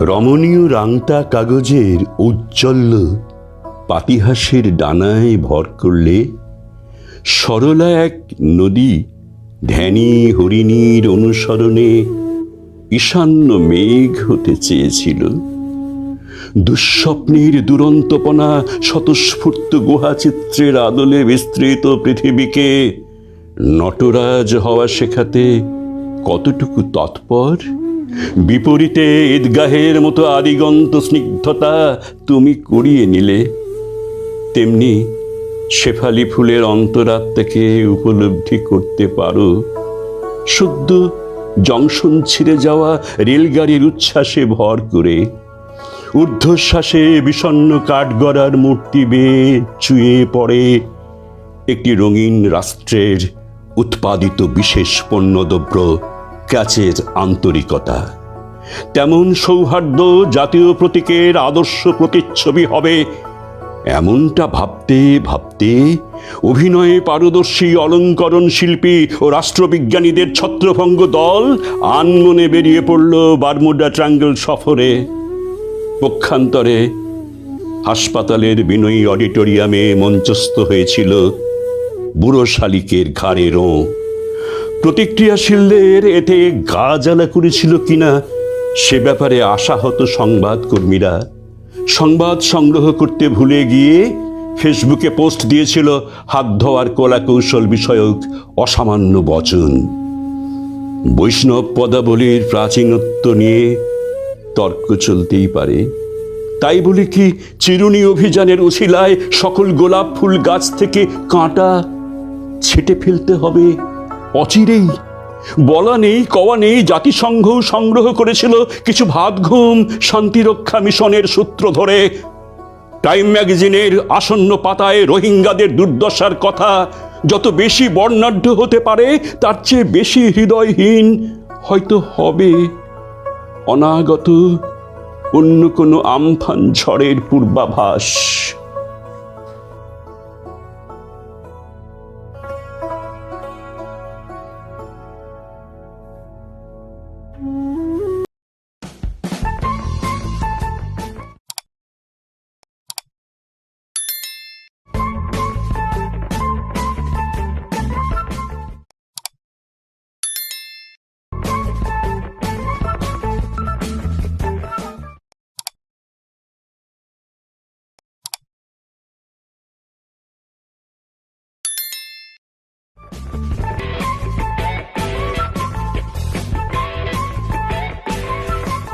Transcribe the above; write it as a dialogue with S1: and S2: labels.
S1: রমণীয় রাংটা কাগজের ঔজ্জ্বল্য পাতিহাসের ডানায় ভর করলে সরলা এক নদী ধ্যানী হরিণীর অনুসরণে ঈশান্য মেঘ হতে চেয়েছিল। দুঃস্বপ্নের দুরন্তপনা স্বতঃস্ফূর্ত গুহাচিত্রের আদলে বিস্তৃত পৃথিবীকে নটরাজ হওয়া শেখাতে কতটুকু তৎপর? বিপরীতে ঈদগাহের মতো আদিগন্ত স্নিগ্ধতা তুমি করিয়ে নিলে, তেমনি শেফালি ফুলের অন্তরাত্মাকে উপলব্ধি করতে পারো। শুদ্ধ জংশন ছিঁড়ে যাওয়া রেলগাড়ির উচ্ছ্বাসে ভর করে, ঊর্ধ্বশ্বাসে বিষণ্ন কাঠগড়ার মূর্তি বেয়ে চুয়ে পড়ে একটি রঙিন রাষ্ট্রের উৎপাদিত বিশেষ পণ্যদ্রব্য ক্যাচের আন্তরিকতা। তেমন সৌহার্দ্য জাতীয় প্রতীকের আদর্শ প্রতিচ্ছবি হবে। এমনটা ভাবতে ভাবতে অভিনয়ে পারদর্শী অলঙ্করণ শিল্পী ও রাষ্ট্রবিজ্ঞানীদের ছত্রভঙ্গ দল আনমনে বেরিয়ে পড়ল বারমুডা ট্রাঙ্গল সফরে। পক্ষান্তরে হাসপাতালের বিনয়ী অডিটোরিয়ামে মঞ্চস্থ হয়েছিল বুড়ো শালিকের ঘাড়েরও প্রতিক্রিয়াশীলদের এতে গা জ্বালা করেছিল কিনা, সে ব্যাপারে আশাহত সংবাদকর্মীরা। সংবাদ সংগ্রহ করতে ভুলে গিয়ে ফেসবুকে পোস্ট দিয়েছিল হাত ধোয়ার কলা কৌশল বিষয়ক অসামান্য বচন। বৈষ্ণব পদাবলীর প্রাচীনত্ব নিয়ে তর্ক চলতেই পারে। তাই বলে কি, চিরুনি অভিযানের উছিলায় সকল গোলাপ ফুল গাছ থেকে কাঁটা ছেটে ফেলতে হবে। অচিরেই। বলা নেই, কওয়া নেই, জাতিসংঘ সংগ্রহ করেছিল কিছু ভাত ঘুম শান্তিরক্ষা মিশনের সূত্র ধরে। টাইম ম্যাগাজিনের আসন্ন পাতায় রোহিঙ্গাদের দুর্দশার কথা, যত বেশি বর্ণাঢ্য হতে পারে, তার চেয়ে বেশি হৃদয়হীন হয়তো হবে। অনাগত অন্য কোনো আমফান ঝড়ের পূর্বাভাস।